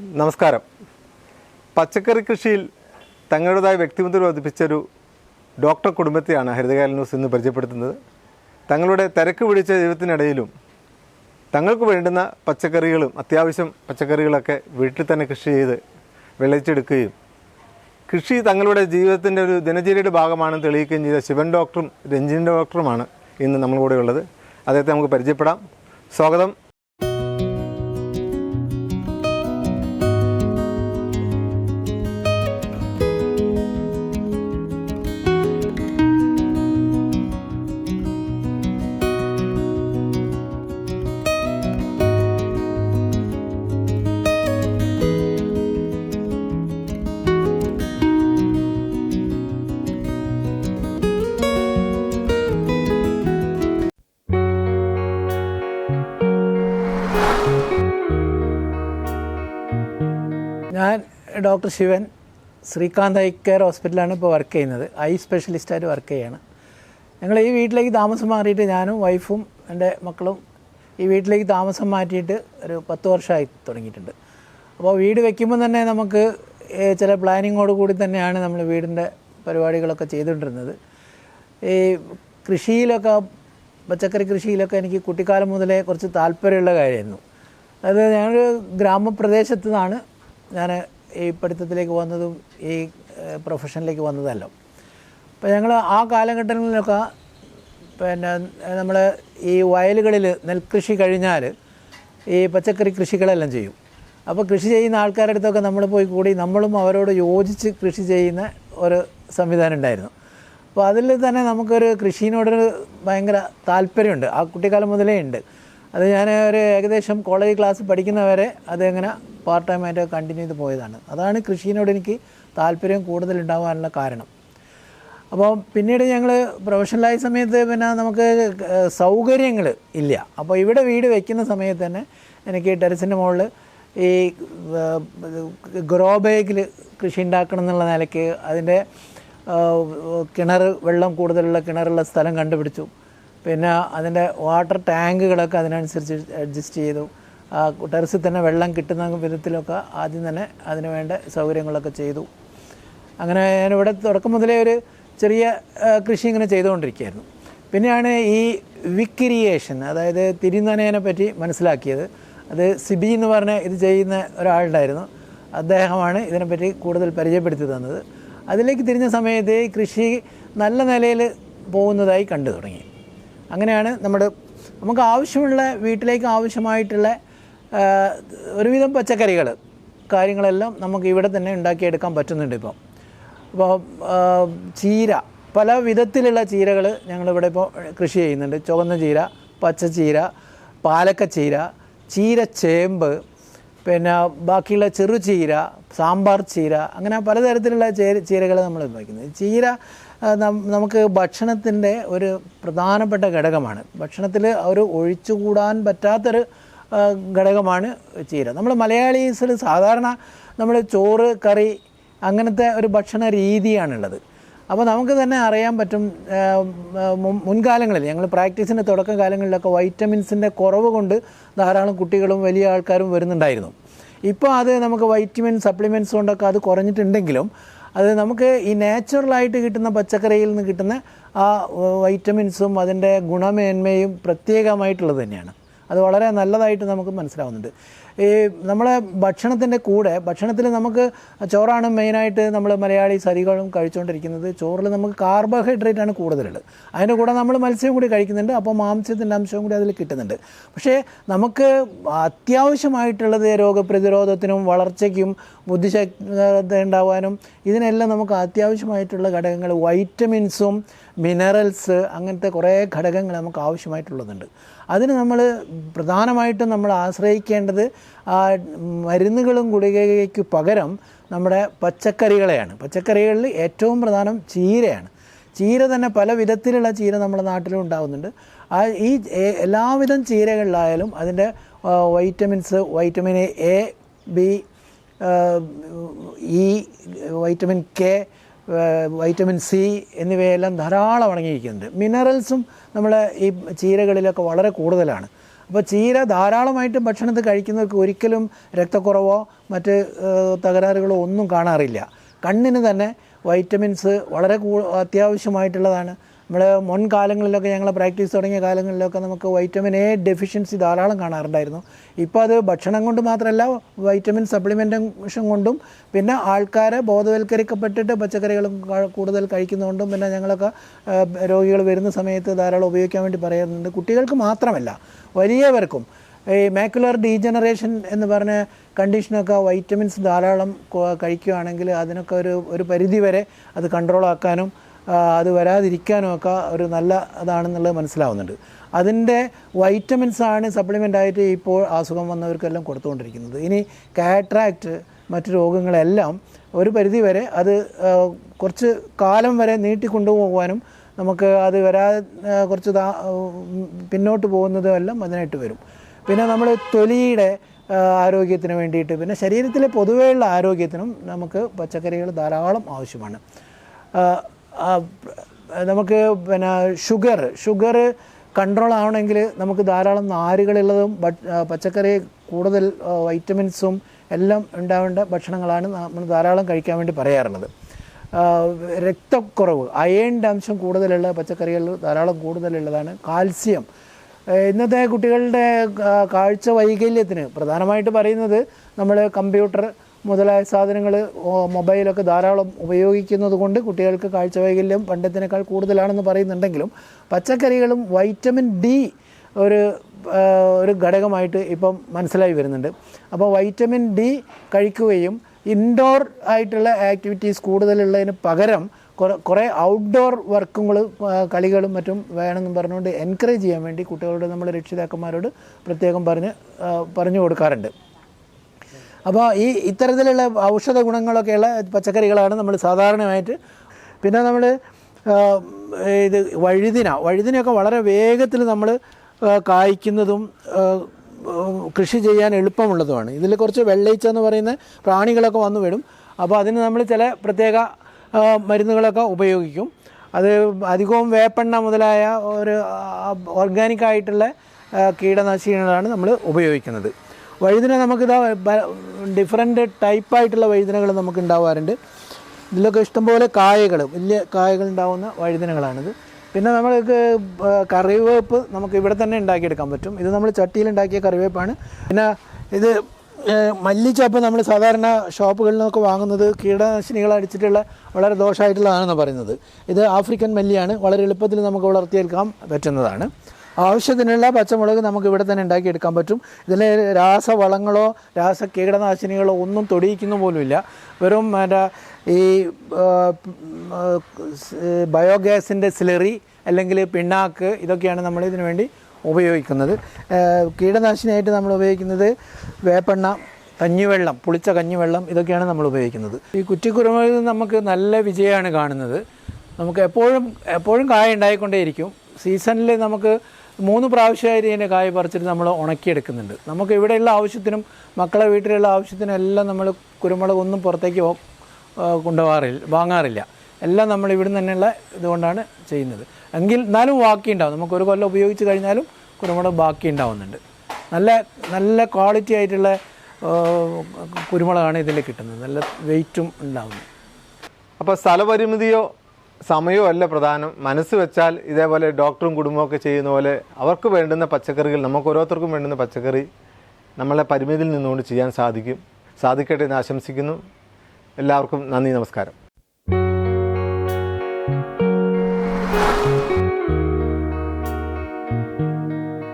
നമസ്കാരം. പച്ചക്കറി കൃഷിയിൽ തങ്ങളുടേതായ വ്യക്തിമുദ്ര വർദ്ധിപ്പിച്ചൊരു ഡോക്ടർ കുടുംബത്തെയാണ് ഹരിതകാല ന്യൂസ് ഇന്ന് പരിചയപ്പെടുത്തുന്നത്. തങ്ങളുടെ തിരക്ക് പിടിച്ച ജീവിതത്തിനിടയിലും തങ്ങൾക്ക് വേണ്ടുന്ന പച്ചക്കറികളും അത്യാവശ്യം പച്ചക്കറികളൊക്കെ വീട്ടിൽ തന്നെ കൃഷി ചെയ്ത് വിളയിച്ചെടുക്കുകയും കൃഷി തങ്ങളുടെ ജീവിതത്തിന്റെ ഒരു ദിനചര്യയുടെ ഭാഗമാണെന്ന് തെളിയിക്കുകയും ചെയ്ത ശിവൻ ഡോക്ടറും രഞ്ജിൻ ഡോക്ടറുമാണ് ഇന്ന് നമ്മളുടെ ഉള്ളത് അദ്ദേഹത്തെ നമുക്ക് പരിചയപ്പെടാം. സ്വാഗതം. Doctor Shivan Srikanth eye care ഹോസ്പിറ്റലാണ് ഇപ്പോൾ വർക്ക് ചെയ്യുന്നത്. ഐ സ്പെഷ്യലിസ്റ്റായിട്ട് വർക്ക് ചെയ്യുകയാണ് ഞങ്ങൾ ഈ വീട്ടിലേക്ക് താമസം മാറിയിട്ട് ഞാനും വൈഫും എന്റെ മക്കളും ഈ വീട്ടിലേക്ക് താമസം മാറ്റിയിട്ട് ഒരു പത്ത് വർഷമായി തുടങ്ങിയിട്ടുണ്ട്. അപ്പോൾ വീട് വയ്ക്കുമ്പോൾ തന്നെ നമുക്ക് ചില പ്ലാനിങ്ങോട് കൂടി തന്നെയാണ് നമ്മൾ വീടിന്റെ പരിപാടികളൊക്കെ ചെയ്തുകൊണ്ടിരുന്നത്. ഈ കൃഷിയിലൊക്കെ പച്ചക്കറി കൃഷിയിലൊക്കെ എനിക്ക് കുട്ടിക്കാലം മുതലേ കുറച്ച് താല്പര്യമുള്ള കാര്യമായിരുന്നു. അത് ഞാനൊരു ഗ്രാമപ്രദേശത്തു നിന്നാണ് ഞാൻ ഈ പഠിത്തത്തിലേക്ക് വന്നതും ഈ പ്രൊഫഷനിലേക്ക് വന്നതല്ല. അപ്പോൾ ഞങ്ങൾ ആ കാലഘട്ടങ്ങളിലൊക്കെ പിന്നെ നമ്മൾ ഈ വയലുകളിൽ നെൽകൃഷി കഴിഞ്ഞാൽ ഈ പച്ചക്കറി കൃഷികളെല്ലാം ചെയ്യും. അപ്പോൾ കൃഷി ചെയ്യുന്ന ആൾക്കാരുടെ അടുത്തൊക്കെ നമ്മൾ പോയി കൂടി നമ്മളും അവരോട് യോജിച്ച് കൃഷി ചെയ്യുന്ന ഒരു സംവിധാനം ഉണ്ടായിരുന്നു. അപ്പോൾ അതിൽ തന്നെ നമുക്കൊരു കൃഷിയോടൊരു ഭയങ്കര താല്പര്യമുണ്ട്. ആ കുട്ടിക്കാലം മുതലേ ഉണ്ട്. അത് ഞാൻ ഒരു ഏകദേശം കോളേജ് ക്ലാസ് പഠിക്കുന്നവരെ അതിങ്ങനെ പാർട്ട് ടൈമായിട്ട് കണ്ടിന്യൂ ചെയ്ത് പോയതാണ്. അതാണ് കൃഷിയോട് എനിക്ക് താല്പര്യം കൂടുതലുണ്ടാകാനുള്ള കാരണം. അപ്പോൾ പിന്നീട് ഞങ്ങൾ പ്രൊഫഷണലായ സമയത്ത് പിന്നെ നമുക്ക് സൗകര്യങ്ങൾ ഇല്ല. അപ്പോൾ ഇവിടെ വീട് വയ്ക്കുന്ന സമയത്ത് തന്നെ എനിക്ക് ടെറസിന്റെ മുകളിൽ ഈ ഗ്രോ ബാഗിൽ കൃഷി ഉണ്ടാക്കണം എന്നുള്ള നിലയ്ക്ക് അതിന്റെ കിണർ വെള്ളം കൂടുതലുള്ള കിണറുള്ള സ്ഥലം കണ്ടുപിടിച്ചു. പിന്നെ അതിന്റെ വാട്ടർ ടാങ്കുകളൊക്കെ അതിനനുസരിച്ച് അഡ്ജസ്റ്റ് ചെയ്തു. ടെറസിൽ തന്നെ വെള്ളം കിട്ടുന്ന വിധത്തിലൊക്കെ ആദ്യം തന്നെ അതിന് വേണ്ട സൗകര്യങ്ങളൊക്കെ ചെയ്തു. അങ്ങനെ ഞാനിവിടെ തുടക്കം മുതലേ ഒരു ചെറിയ കൃഷി ഇങ്ങനെ ചെയ്തുകൊണ്ടിരിക്കുകയായിരുന്നു. പിന്നെയാണ് ഈ വിക്രിയേഷൻ അതായത് തിരുനനേനെ പറ്റി മനസ്സിലാക്കിയത്. അത് സിബി എന്ന് പറഞ്ഞ ഇത് ചെയ്യുന്ന ഒരാളുണ്ടായിരുന്നു. അദ്ദേഹമാണ് ഇതിനെപ്പറ്റി കൂടുതൽ പരിചയപ്പെടുത്തി തന്നത്. അതിലേക്ക് തിരിഞ്ഞ സമയത്ത് കൃഷി നല്ല നിലയിൽ പോകുന്നതായി കണ്ടു തുടങ്ങി. അങ്ങനെയാണ് നമ്മുടെ നമുക്ക് ആവശ്യമുള്ള വീട്ടിലേക്ക് ആവശ്യമായിട്ടുള്ള ഒരുവിധം പച്ചക്കറികൾ കാര്യങ്ങളെല്ലാം നമുക്ക് ഇവിടെ തന്നെ ഉണ്ടാക്കിയെടുക്കാൻ പറ്റുന്നുണ്ട് ഇപ്പോൾ അപ്പോൾ ചീര പല വിധത്തിലുള്ള ചീരകൾ ഞങ്ങളിവിടെ ഇപ്പോൾ കൃഷി ചെയ്യുന്നുണ്ട്. ചുവന്ന ചീര പച്ച ചീര പാലക്ക ചീര ചീര ചേമ്പ് പിന്നെ ബാക്കിയുള്ള ചെറു ചീര സാമ്പാർ ചീര അങ്ങനെ പലതരത്തിലുള്ള ചീര ചീരകൾ നമ്മൾ ഉപയോഗിക്കുന്നത്. ചീര നമുക്ക് ഭക്ഷണത്തിന്റെ ഒരു പ്രധാനപ്പെട്ട ഘടകമാണ്. ഭക്ഷണത്തിൽ ഒരു ഒഴിച്ചുകൂടാൻ പറ്റാത്തൊരു ഘടകമാണ് ചീര. നമ്മൾ മലയാളീസിൽ സാധാരണ നമ്മൾ ചോറ് കറി അങ്ങനത്തെ ഒരു ഭക്ഷണ രീതിയാണുള്ളത്. അപ്പോൾ നമുക്ക് തന്നെ അറിയാൻ പറ്റും മുൻകാലങ്ങളിൽ ഞങ്ങൾ പ്രാക്ടീസിന്റെ തുടക്കം കാലങ്ങളിലൊക്കെ വൈറ്റമിൻസിന്റെ കുറവ് കൊണ്ട് ധാരാളം കുട്ടികളും വലിയ ആൾക്കാരും വരുന്നുണ്ടായിരുന്നു. ഇപ്പോൾ അത് നമുക്ക് വൈറ്റമിൻ സപ്ലിമെന്റ്സ് കൊണ്ടൊക്കെ അത് കുറഞ്ഞിട്ടുണ്ടെങ്കിലും അത് നമുക്ക് ഈ നാച്ചുറലായിട്ട് കിട്ടുന്ന പച്ചക്കറിയിൽ നിന്ന് കിട്ടുന്ന ആ വൈറ്റമിൻസും അതിന്റെ ഗുണമേന്മയും പ്രത്യേകമായിട്ടുള്ളത് തന്നെയാണ്. അത് വളരെ നല്ലതായിട്ട് നമുക്ക് മനസ്സിലാവുന്നുണ്ട്. ഈ നമ്മളെ ഭക്ഷണത്തിന്റെ കൂടെ ഭക്ഷണത്തിൽ നമുക്ക് ചോറാണ് മെയിനായിട്ട് നമ്മൾ മലയാളി സരികളും കഴിച്ചുകൊണ്ടിരിക്കുന്നത് ചോറിൽ നമുക്ക് കാർബോഹൈഡ്രേറ്റ് ആണ് കൂടുതലുള്ളത്. അതിന്റെ കൂടെ നമ്മൾ മത്സ്യം കൂടി കഴിക്കുന്നുണ്ട് അപ്പോൾ മാംസ്യത്തിന്റെ അംശവും കൂടി അതിൽ കിട്ടുന്നുണ്ട്. പക്ഷേ നമുക്ക് അത്യാവശ്യമായിട്ടുള്ളത് രോഗപ്രതിരോധത്തിനും വളർച്ചയ്ക്കും ബുദ്ധിശക്തി ഉണ്ടാവാനും ഇതിനെല്ലാം നമുക്ക് അത്യാവശ്യമായിട്ടുള്ള ഘടകങ്ങൾ വൈറ്റമിൻസും മിനറൽസ് അങ്ങനത്തെ കുറേ ഘടകങ്ങൾ നമുക്ക് ആവശ്യമായിട്ടുള്ളതുണ്ട്. അതിന് നമ്മൾ പ്രധാനമായിട്ടും നമ്മൾ ആശ്രയിക്കേണ്ടത് ആ മരുന്നുകളും ഗുളികയ്ക്ക് പകരം നമ്മുടെ പച്ചക്കറികളെയാണ്. പച്ചക്കറികളിൽ ഏറ്റവും പ്രധാനം ചീരയാണ്. ചീര തന്നെ പല വിധത്തിലുള്ള ചീര നമ്മുടെ നാട്ടിലും ഉണ്ടാകുന്നുണ്ട് ആ ഈ എല്ലാവിധം ചീരകളിലായാലും അതിന്റെ vitamins vitamin A B E vitamin K vitamin C എന്നിവയെല്ലാം ധാരാളം അടങ്ങിയിരിക്കുന്നുണ്ട്. മിനറൽസും നമ്മളെ ഈ ചീരകളിലൊക്കെ വളരെ കൂടുതലാണ്. അപ്പോൾ ചീര ധാരാളമായിട്ടും ഭക്ഷണത്തിൽ കഴിക്കുന്നവർക്ക് ഒരിക്കലും രക്തക്കുറവോ മറ്റ് തകരാറുകളോ ഒന്നും കാണാറില്ല. കണ്ണിന് തന്നെ വൈറ്റമിൻസ് വളരെ അത്യാവശ്യമായിട്ടുള്ളതാണ്. നമ്മൾ മുൻകാലങ്ങളിലൊക്കെ ഞങ്ങൾ പ്രാക്ടീസ് തുടങ്ങിയ കാലങ്ങളിലൊക്കെ നമുക്ക് വൈറ്റമിൻ എ ഡെഫിഷ്യൻസി ധാരാളം കാണാറുണ്ടായിരുന്നു. ഇപ്പോൾ അത് ഭക്ഷണം കൊണ്ട് മാത്രമല്ല വൈറ്റമിൻ സപ്ലിമെന്റേഷൻ കൊണ്ടും പിന്നെ ആൾക്കാരെ ബോധവൽക്കരിക്കപ്പെട്ടിട്ട് പച്ചക്കറികളും കൂടുതൽ കഴിക്കുന്നതുകൊണ്ടും പിന്നെ ഞങ്ങളൊക്കെ രോഗികൾ വരുന്ന സമയത്ത് ധാരാളം ഉപയോഗിക്കാൻ വേണ്ടി പറയുന്നുണ്ട്. കുട്ടികൾക്ക് മാത്രമല്ല വലിയവർക്കും. ഈ മാക്കുലർ ഡീജനറേഷൻ എന്ന് പറഞ്ഞ കണ്ടീഷനൊക്കെ വൈറ്റമിൻസ് ധാരാളം കഴിക്കുകയാണെങ്കിൽ അതിനൊക്കെ ഒരു ഒരു പരിധി വരെ അത് ആ, അത് വരാതിരിക്കാനുമൊക്കെ ഒരു നല്ല ഇതാണെന്നുള്ളത് മനസ്സിലാവുന്നുണ്ട്. അതിന്റെ വൈറ്റമിൻസാണ് ആണ് സപ്ലിമെന്റ് ആയിട്ട് ഇപ്പോൾ അസുഖം വന്നവർക്കെല്ലാം കൊടുത്തുകൊണ്ടിരിക്കുന്നത്. ഇനി കാട്രാക്റ്റ് മറ്റു രോഗങ്ങളെല്ലാം ഒരു പരിധി വരെ അത് കുറച്ച് കാലം വരെ നീട്ടിക്കൊണ്ടുപോകാനും നമുക്ക് അത് വരാ കുറച്ച് പിന്നോട്ട് പോകുന്നതും എല്ലാം അതിനായിട്ട് വരും. പിന്നെ നമ്മൾ തൊലിയുടെ ആരോഗ്യത്തിന് വേണ്ടിയിട്ട് പിന്നെ ശരീരത്തിലെ പൊതുവെയുള്ള ആരോഗ്യത്തിനും നമുക്ക് പച്ചക്കറികൾ ധാരാളം ആവശ്യമാണ്. നമുക്ക് പിന്നെ ഷുഗർ ഷുഗർ കൺട്രോൾ ആവണമെങ്കിൽ നമുക്ക് ധാരാളം നാരുകളുള്ളതും പച്ചക്കറി കൂടുതൽ വൈറ്റമിൻസും എല്ലാം ഉണ്ടാവേണ്ട ഭക്ഷണങ്ങളാണ് നമ്മൾ ധാരാളം കഴിക്കാൻ വേണ്ടി പറയാറുള്ളത്. രക്തക്കുറവ് അയേണിന്റെ അംശം കൂടുതലുള്ള പച്ചക്കറികളിൽ ധാരാളം കൂടുതലുള്ളതാണ് കാൽസ്യം. ഇന്നത്തെ കുട്ടികളുടെ കാഴ്ച വൈകല്യത്തിന് പ്രധാനമായിട്ട് പറയുന്നത് നമ്മൾ കമ്പ്യൂട്ടർ മുതലായ സാധനങ്ങൾ മൊബൈലൊക്കെ ധാരാളം ഉപയോഗിക്കുന്നത് കൊണ്ട് കുട്ടികൾക്ക് കാഴ്ചവൈകല്യം പണ്ടത്തിനേക്കാൾ കൂടുതലാണെന്ന് പറയുന്നുണ്ടെങ്കിലും പച്ചക്കറികളും വൈറ്റമിൻ ഡി ഒരു ഒരു ഘടകമായിട്ട് ഇപ്പം മനസ്സിലായി വരുന്നുണ്ട്. അപ്പോൾ വൈറ്റമിൻ ഡി കഴിക്കുകയും ഇൻഡോർ ആയിട്ടുള്ള ആക്ടിവിറ്റീസ് കൂടുതലുള്ളതിന് പകരം കുറേ ഔട്ട്ഡോർ വർക്കുകൾ കളികളും മറ്റും വേണമെന്നും പറഞ്ഞുകൊണ്ട് എൻകറേജ് ചെയ്യാൻ വേണ്ടി കുട്ടികളോട് നമ്മൾ രക്ഷിതാക്കന്മാരോട് പ്രത്യേകം പറഞ്ഞ് പറഞ്ഞു കൊടുക്കാറുണ്ട്. അപ്പോൾ ഈ ഇത്തരത്തിലുള്ള ഔഷധ ഗുണങ്ങളൊക്കെയുള്ള പച്ചക്കറികളാണ് നമ്മൾ സാധാരണയായിട്ട് പിന്നെ നമ്മൾ ഇത് വഴുതിന വഴുതിനൊക്കെ വളരെ വേഗത്തിൽ നമ്മൾ കായ്ക്കുന്നതും കൃഷി ചെയ്യാൻ എളുപ്പമുള്ളതുമാണ്. ഇതിൽ കുറച്ച് വെള്ളയിച്ച എന്ന് പറയുന്ന പ്രാണികളൊക്കെ വന്നു വരും അപ്പോൾ അതിന് നമ്മൾ ചില പ്രത്യേക മരുന്നുകളൊക്കെ ഉപയോഗിക്കും. അത് അധികവും വേപ്പെണ്ണ മുതലായ ഒരു ഓർഗാനിക്കായിട്ടുള്ള കീടനാശിനികളാണ് നമ്മൾ ഉപയോഗിക്കുന്നത്. വഴുതിന നമുക്കിതാ ഡിഫറെന്റ് ടൈപ്പായിട്ടുള്ള വഴുതിനകൾ നമുക്ക് ഉണ്ടാവാറുണ്ട് ഇതിലൊക്കെ ഇഷ്ടംപോലെ കായകൾ വലിയ കായകൾ ഉണ്ടാവുന്ന വഴുതിനകളാണിത്. പിന്നെ നമ്മൾക്ക് കറിവേപ്പ് നമുക്ക് ഇവിടെ തന്നെ ഉണ്ടാക്കിയെടുക്കാൻ പറ്റും. ഇത് നമ്മൾ ചട്ടിയിൽ ഉണ്ടാക്കിയ കറിവേപ്പാണ്. പിന്നെ ഇത് മല്ലിച്ചപ്പ് നമ്മൾ സാധാരണ ഷോപ്പുകളിൽ നിന്നൊക്കെ വാങ്ങുന്നത് കീടനാശിനികൾ അടിച്ചിട്ടുള്ള വളരെ ദോഷമായിട്ടുള്ളതാണെന്ന് പറയുന്നത്. ഇത് ആഫ്രിക്കൻ മല്ലിയാണ്. വളരെ എളുപ്പത്തിൽ നമുക്ക് വളർത്തിയെടുക്കാൻ പറ്റുന്നതാണ്. ആവശ്യത്തിനുള്ള പച്ചമുളക് നമുക്ക് ഇവിടെ തന്നെ ഉണ്ടാക്കിയെടുക്കാൻ പറ്റും. ഇതിൽ രാസവളങ്ങളോ രാസ കീടനാശിനികളോ ഒന്നും തൊടിയിക്കുന്ന പോലുമില്ല. വെറും മറ്റേ ഈ ബയോഗ്യാസിന്റെ സിലറി അല്ലെങ്കിൽ പിണ്ണാക്ക് ഇതൊക്കെയാണ് നമ്മൾ ഇതിനു വേണ്ടി ഉപയോഗിക്കുന്നത്. കീടനാശിനിയായിട്ട് നമ്മൾ ഉപയോഗിക്കുന്നത് വേപ്പെണ്ണ കഞ്ഞിവെള്ളം പുളിച്ച കഞ്ഞിവെള്ളം ഇതൊക്കെയാണ് നമ്മൾ ഉപയോഗിക്കുന്നത്. ഈ കുറ്റിക്കുരുമുളകിൽ നമുക്ക് നല്ല വിജയമാണ് കാണുന്നത്. നമുക്ക് എപ്പോഴും എപ്പോഴും കായ ഉണ്ടായിക്കൊണ്ടേയിരിക്കും. സീസണിൽ നമുക്ക് മൂന്ന് പ്രാവശ്യമായിട്ട് ഇതിന്റെ കായ പറിച്ചിട്ട് നമ്മൾ ഉണക്കിയെടുക്കുന്നുണ്ട്. നമുക്ക് ഇവിടെയുള്ള ആവശ്യത്തിനും മക്കളെ വീട്ടിലുള്ള ആവശ്യത്തിനും എല്ലാം നമ്മൾ കുരുമുളക് ഒന്നും പുറത്തേക്ക് കൊണ്ടുപോകാറില്ല വാങ്ങാറില്ല. എല്ലാം നമ്മൾ ഇവിടുന്ന് തന്നെയുള്ള ഇതുകൊണ്ടാണ് ചെയ്യുന്നത്. എങ്കിൽ എന്നാലും ബാക്കി ഉണ്ടാവും നമുക്ക് ഒരു കൊല്ലം ഉപയോഗിച്ച് കഴിഞ്ഞാലും കുരുമുളക് ബാക്കി ഉണ്ടാവുന്നുണ്ട് നല്ല നല്ല ക്വാളിറ്റി ആയിട്ടുള്ള കുരുമുളകാണ് ഇതിൽ കിട്ടുന്നത്. നല്ല വെയിറ്റും ഉണ്ടാവുന്നത് അപ്പോൾ സ്ഥലപരിമിതിയോ സമയമോ അല്ല പ്രധാനം. മനസ്സ് വെച്ചാൽ ഇതേപോലെ ഡോക്ടറും കുടുംബമൊക്കെ ചെയ്യുന്ന പോലെ അവർക്ക് വേണ്ടുന്ന പച്ചക്കറികൾ നമുക്ക് ഓരോരുത്തർക്കും വേണ്ടുന്ന പച്ചക്കറി നമ്മളെ പരിമിതിയിൽ നിന്നുകൊണ്ട് ചെയ്യാൻ സാധിക്കും. സാധിക്കട്ടെ എന്ന് ആശംസിക്കുന്നു. എല്ലാവർക്കും നന്ദി നമസ്കാരം.